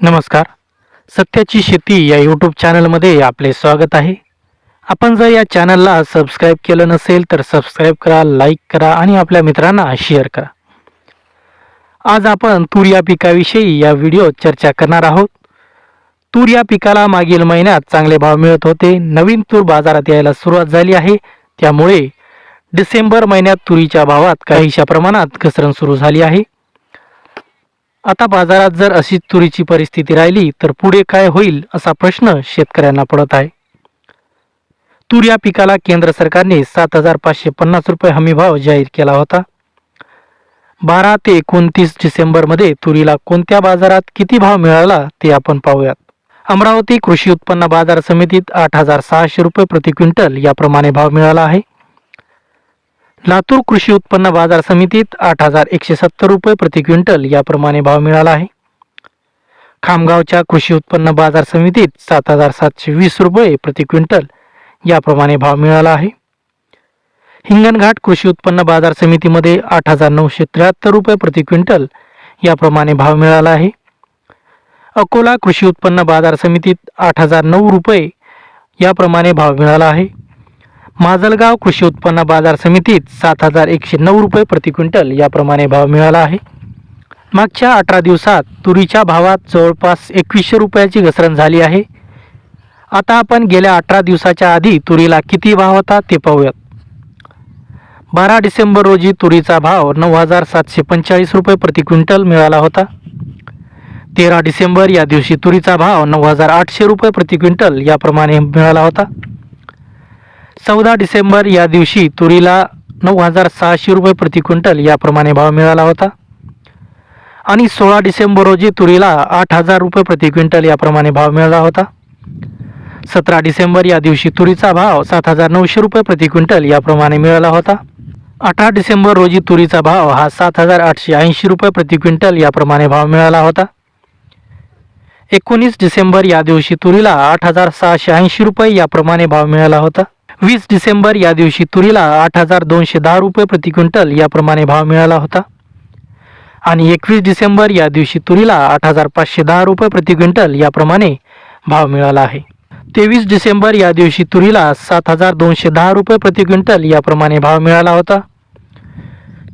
नमस्कार. सत्याची शेती या यूट्यूब चॅनलमध्ये आपले स्वागत आहे. आपण जर या चॅनलला सबस्क्राईब केलं नसेल तर सबस्क्राईब करा लाईक करा आणि आपल्या मित्रांना शेअर करा. आज आपण तूर या पिकाविषयी या व्हिडिओत चर्चा करणार आहोत. तूर या पिकाला मागील महिन्यात चांगले भाव मिळत होते. नवीन तूर बाजारात यायला सुरुवात झाली आहे. त्यामुळे डिसेंबर महिन्यात तुरीच्या भावात काहीशा प्रमाणात घसरण सुरू झाली आहे. आता बाजारात जर अशी तुरीची परिस्थिती राहिली तर पुढे काय होईल असा प्रश्न शेतकऱ्यांना पडत आहे. तूर या पिकाला केंद्र सरकारने सात हजार पाचशे पन्नास रुपये हमीभाव जाहीर केला होता. बारा ते एकोणतीस डिसेंबरमध्ये तुरीला कोणत्या बाजारात किती भाव मिळाला ते आपण पाहूयात. अमरावती कृषी उत्पन्न बाजार समितीत आठ हजार सहाशे रुपये प्रति क्विंटल याप्रमाणे भाव मिळाला आहे. लातूर कृषी उत्पन्न बाजार समितीत आठ हजार एकशे सत्तर रुपये प्रति क्विंटल याप्रमाणे भाव मिळाला आहे. खामगावच्या कृषी उत्पन्न बाजार समितीत सात हजार सातशे वीस रुपये प्रति क्विंटल याप्रमाणे भाव मिळाला आहे. हिंगणघाट कृषी उत्पन्न बाजार समितीमध्ये आठ हजार नऊशे त्र्याहत्तर रुपये प्रति क्विंटल याप्रमाणे भाव मिळाला आहे. अकोला कृषी उत्पन्न बाजार समितीत आठ हजार नऊ रुपये याप्रमाणे भाव मिळाला आहे. माजलगाव कृषी उत्पन्न बाजार समितीत सात हजार एकशे नऊ रुपये प्रति क्विंटल याप्रमाणे भाव मिळाला आहे. मागच्या अठरा दिवसात तुरीच्या भावात जवळपास एकवीसशे रुपयाची घसरण झाली आहे. आता आपण गेल्या अठरा दिवसाच्या आधी तुरीला किती भाव होता ते पाहूयात. बारा डिसेंबर रोजी तुरीचा भाव नऊ हजार सातशे पंचेचाळीस रुपये प्रति क्विंटल मिळाला होता. तेरा डिसेंबर या दिवशी तुरीचा भाव नऊ हजार आठशे रुपये प्रति क्विंटल याप्रमाणे मिळाला होता. चौदा डिसेंबर या दिवशी तुरीला नऊ हजार सहाशे रुपये प्रति क्विंटल याप्रमाणे भाव मिळाला होता. आणि सोळा डिसेंबर रोजी तुरीला आठ हजार रुपये प्रति क्विंटल याप्रमाणे भाव मिळाला होता. सतरा डिसेंबर या दिवशी तुरीचा भाव सात हजार नऊशे रुपये प्रति क्विंटल याप्रमाणे मिळाला होता. अठरा डिसेंबर रोजी तुरीचा भाव हा सात हजार आठशे ऐंशी रुपये प्रति क्विंटल याप्रमाणे भाव मिळाला होता. एकोणीस डिसेंबर या दिवशी तुरीला आठ हजार सहाशे ऐंशी रुपये याप्रमाणे भाव मिळाला होता. वीस डिसेंबर या दिवशी तुरीला आठ हजार दोनशे दहा रुपये प्रति क्विंटल याप्रमाणे भाव मिळाला होता. आणि एकवीस डिसेंबर या दिवशी तुरीला आठ हजार पाचशे दहा रुपये प्रति क्विंटल याप्रमाणे भाव मिळाला आहे. तेवीस डिसेंबर या दिवशी तुरीला सात हजार दोनशे दहा रुपये प्रति क्विंटल याप्रमाणे भाव मिळाला होता.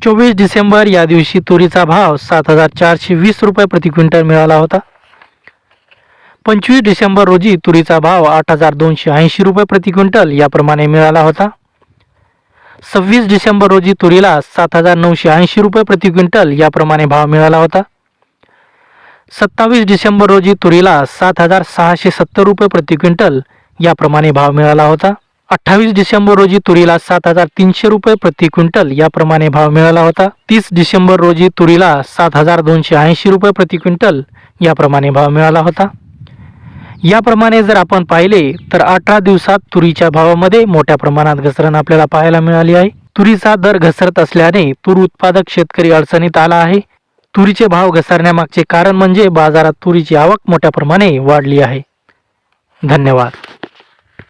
चोवीस डिसेंबर या दिवशी तुरीचा भाव सात हजार चारशे वीस रुपये प्रति क्विंटल मिळाला होता. पंचवीस डिसेंबर रोजी तुरीचा भाव आठ हजार दोनशे ऐंशी रुपये प्रति क्विंटल याप्रमाणे मिळाला होता. सव्वीस डिसेंबर रोजी तुरीला सात हजार नऊशे ऐंशी रुपये प्रति क्विंटल याप्रमाणे भाव मिळाला होता. सत्तावीस डिसेंबर रोजी तुरीला सात हजार सहाशे सत्तर रुपये प्रति क्विंटल याप्रमाणे भाव मिळाला होता. अठ्ठावीस डिसेंबर रोजी तुरीला सात हजार तीनशे रुपये प्रति क्विंटल याप्रमाणे भाव मिळाला होता. तीस डिसेंबर रोजी तुरीला सात हजार दोनशे ऐंशी रुपये प्रति क्विंटल याप्रमाणे भाव मिळाला होता. याप्रमाणे जर आपण पाहिले तर अठरा दिवसात तुरीच्या भावामध्ये मोठ्या प्रमाणात घसरण आपल्याला पाहायला मिळाली आहे. तुरीचा दर घसरत असल्याने तूर उत्पादक शेतकरी अडचणीत आला आहे. तुरीचे भाव घसरण्यामागचे कारण म्हणजे बाजारात तुरीची आवक मोठ्या प्रमाणे वाढली आहे. धन्यवाद.